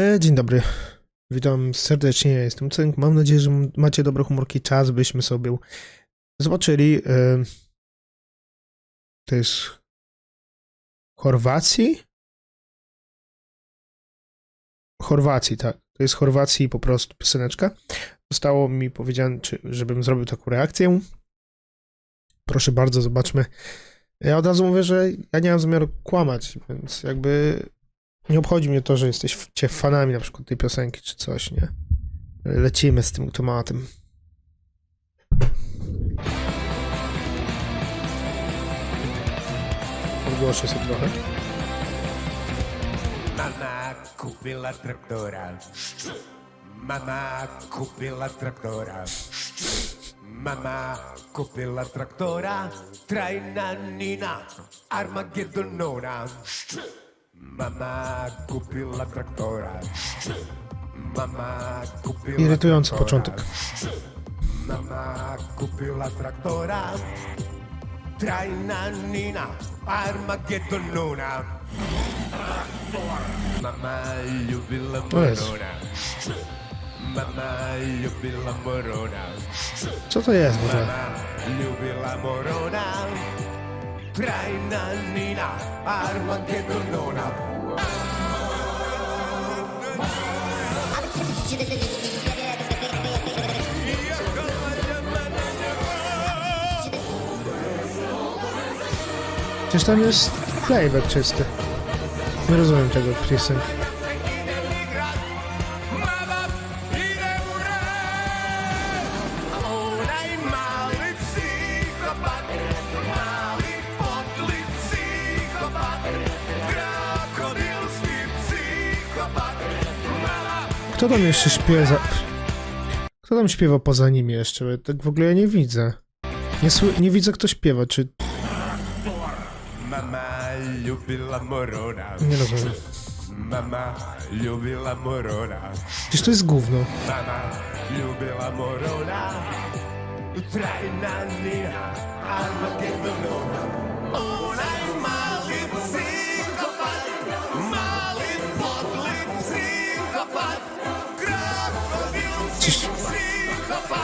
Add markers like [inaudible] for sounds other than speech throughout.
E, dzień dobry. Witam serdecznie, jestem Cynk. Mam nadzieję, że macie dobre humorki czas, byśmy sobie zobaczyli. E, to jest Chorwacji? Chorwacji, tak. To jest Chorwacji po prostu pioseneczka. Zostało mi powiedziane, czy, żebym zrobił taką reakcję. Proszę bardzo, zobaczmy. Ja od razu mówię, że ja nie mam zamiaru kłamać, więc jakby nie obchodzi mnie to, że jesteście fanami na przykład tej piosenki czy coś, nie? Lecimy z tym tematem. Odgłoszę sobie trochę. Mama kupiła traktora. Mama kupiła traktora. Mama kupiła traktora. Trajna Nina Armagedonona. Mama kupiła traktora. Mama kupiła Irytujący traktora. początek. Mama kupiła traktora. Trajna Nina Armagedonona. Mama lubiła To jest. morona. Mama lubiła morona. Co to jest w ogóle? Mama lubiła morona. Trajna Nina Armagedonona. Przecież tam jest playback czysty. Nie rozumiem tego piosenki. Kto tam jeszcze śpiewa? Kto tam śpiewa poza nim jeszcze? Bo Tak w ogóle ja nie widzę. Nie, sły- nie widzę kto śpiewa, czy... Mama lubiła morona. Nie rozumiem. Mama lubiła morona. Przecież to jest gówno. Mama lubiła morona. Trajna Nina Armagedonona.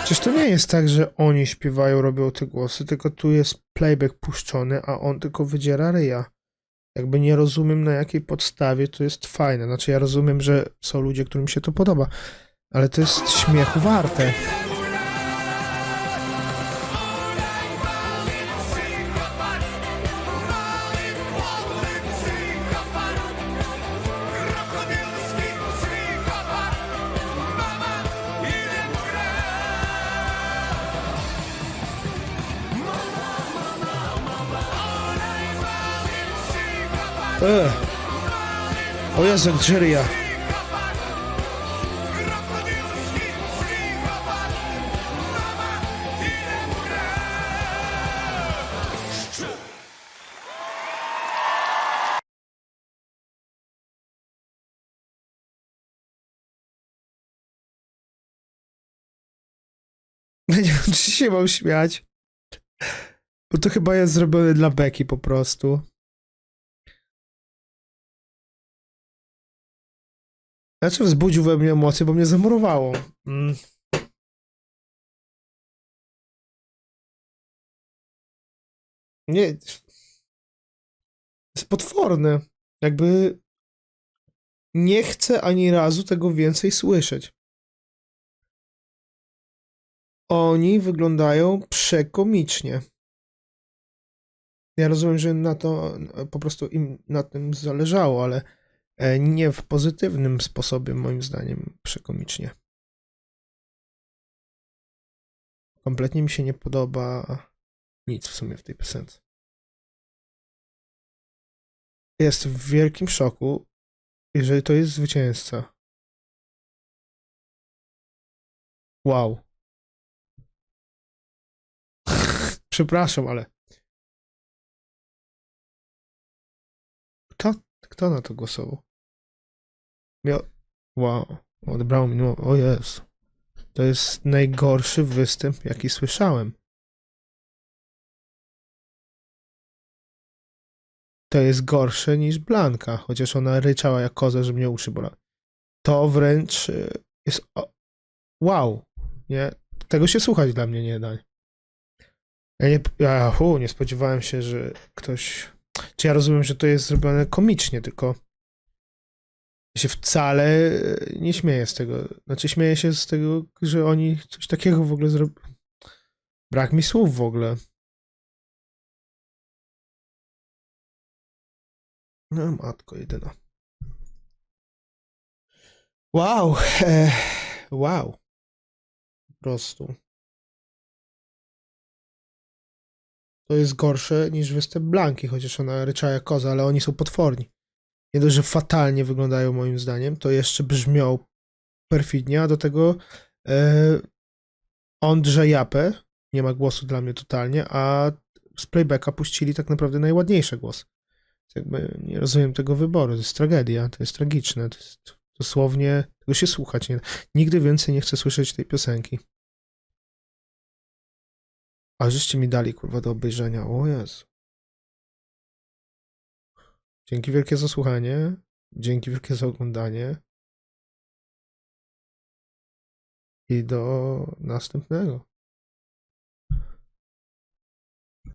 Przecież to nie jest tak, że oni śpiewają, robią te głosy, tylko tu jest playback puszczony, a on tylko wydziera ryja. Jakby nie rozumiem na jakiej podstawie to jest fajne. Znaczy ja rozumiem, że są ludzie, którym się to podoba, ale to jest śmiechu warte. Ech. O Jezu, ryja. [laughs] Nie wiem, czy się mam śmiać. Bo to chyba jest zrobione dla beki po prostu. Znaczy wzbudził we mnie emocje, bo mnie zamurowało. Mm. Nie. Jest potworne. Jakby nie chcę ani razu tego więcej słyszeć. Oni wyglądają przekomicznie. Ja rozumiem, że na to po prostu im na tym zależało, ale nie w pozytywnym sposobie, moim zdaniem, przekomicznie. Kompletnie mi się nie podoba nic w sumie w tej piosence. Jest w wielkim szoku, jeżeli to jest zwycięzca. Wow. [laughs] Przepraszam, ale. Kto, kto na to głosował? Wow. Odebrało mi. no- O Jezu. To jest najgorszy występ, jaki słyszałem. To jest gorsze niż Blanka, chociaż ona ryczała jak koza, że mnie uszy bolały. to wręcz y, jest wow, nie? Tego się słuchać dla mnie nie da. Ja nie, ja, hu, nie spodziewałem się, że ktoś, czy ja rozumiem, że to jest zrobione komicznie, tylko się wcale y, nie śmieję z tego. Znaczy śmieję się z tego, że oni coś takiego w ogóle zrobili. Brak mi słów w ogóle. No matko jedyna. Wow, e, wow. Po prostu. To jest gorsze niż występ Blanki, chociaż ona ryczała jak koza, ale oni są potworni. Nie dość, że fatalnie wyglądają moim zdaniem, to jeszcze brzmią perfidnie, a do tego e, Ondrze Japę, nie ma głosu dla mnie totalnie, a z playbacka puścili tak naprawdę najładniejsze głosy. Jakby nie rozumiem tego wyboru, to jest tragedia, to jest tragiczne, to jest dosłownie, tego się słuchać nie. Nigdy więcej nie chcę słyszeć tej piosenki. A żeście mi dali, kurwa, do obejrzenia, o Jezu. Dzięki wielkie za słuchanie, dzięki wielkie za oglądanie i do następnego.